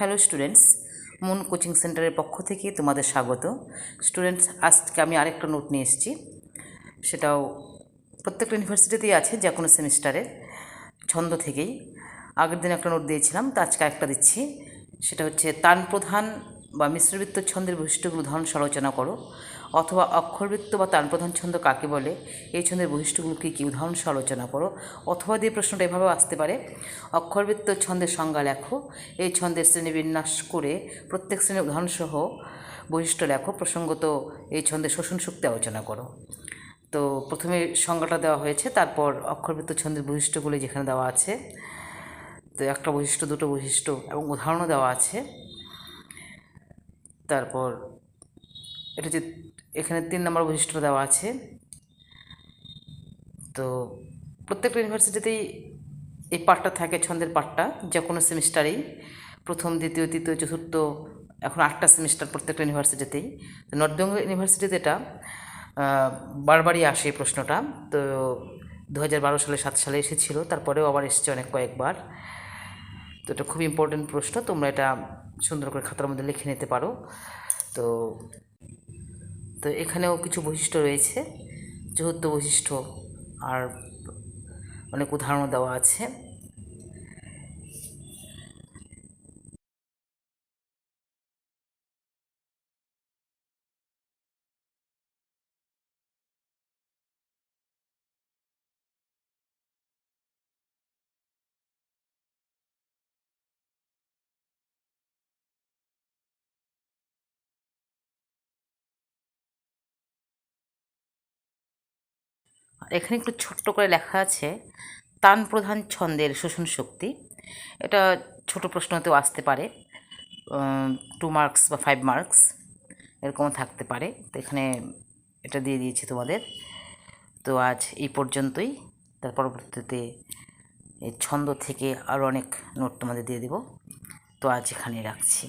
Hello students moon coaching সেন্টারের পক্ষ থেকে তোমাদের স্বাগত। স্টুডেন্টস আজকে আমি আরেকটা নোট নিয়ে এসেছি। সেটাও প্রত্যেকটা ইউনিভার্সিটিতেই আছে, যে কোনো সেমিস্টারে ছন্দ থেকেই। আগের দিন একটা নোট দিয়েছিলাম, তো আজকে একটা দিচ্ছি। সেটা হচ্ছে তান প্রধান বা মিশ্রবৃত্ত ছন্দের বৈশিষ্ট্যগুলো উদাহরণ সমালোচনা করো, অথবা অক্ষরবৃত্ত বা তান প্রধান ছন্দ কাকে বলে, এই ছন্দের বৈশিষ্ট্যগুলো কী কী উদাহরণ সহ আলোচনা করো, অথবা দিয়ে প্রশ্নটা এভাবেও আসতে পারে, অক্ষরবৃত্ত ছন্দের সংজ্ঞা লেখো, এই ছন্দের শ্রেণীবিন্যাস করে প্রত্যেক শ্রেণির উদাহরণসহ বৈশিষ্ট্য লেখো, প্রসঙ্গত এই ছন্দের শোষণ শক্তি আলোচনা করো। তো প্রথমে সংজ্ঞাটা দেওয়া হয়েছে, তারপর অক্ষরবৃত্ত ছন্দের বৈশিষ্ট্যগুলি যেখানে দেওয়া আছে, তো একটা বৈশিষ্ট্য, দুটো বৈশিষ্ট্য এবং উদাহরণও দেওয়া আছে। তারপর এটা যে এখানে তিন নম্বর বৈশিষ্ট্য দেওয়া আছে। তো প্রত্যেকটা ইউনিভার্সিটিতেই এই পাঠটা থাকে, ছন্দের পাঠটা, যে কোনো সেমিস্টারেই। প্রথম, দ্বিতীয়, তৃতীয়, চতুর্থ, এখন আটটা সেমিস্টার প্রত্যেকটা ইউনিভার্সিটিতেই। তো নর্থ বেঙ্গল ইউনিভার্সিটিতে এটা বারবারই আসে এই প্রশ্নটা। তো দু হাজার বারো সালে, সাত সালে এসেছিল, তারপরেও আবার এসেছে অনেক কয়েকবার। তো এটা খুব ইম্পর্টেন্ট প্রশ্ন, তোমরা এটা সুন্দর করে খাতার মধ্যে লিখে নিতে পারো। তো তো এখানেও কিছু বৈশিষ্ট্য রয়েছে, চতুর্থ বৈশিষ্ট্য আর অনেক উদাহরণ দেওয়া আছে। এখানে একটু ছোট্ট করে লেখা আছে, তান প্রধান ছন্দের শোষণ শক্তি। এটা ছোট প্রশ্নতেও আসতে পারে টু মার্কস বা ফাইভ মার্কস এরকমও থাকতে পারে। তো এখানে এটা দিয়ে দিয়েছি তোমাদের। তো আজ এই পর্যন্তই। তার পরবর্তীতে ছন্দ থেকে আরও অনেক নোট তোমাদের দিয়ে দেবো। তো আজ এখানেই রাখছি।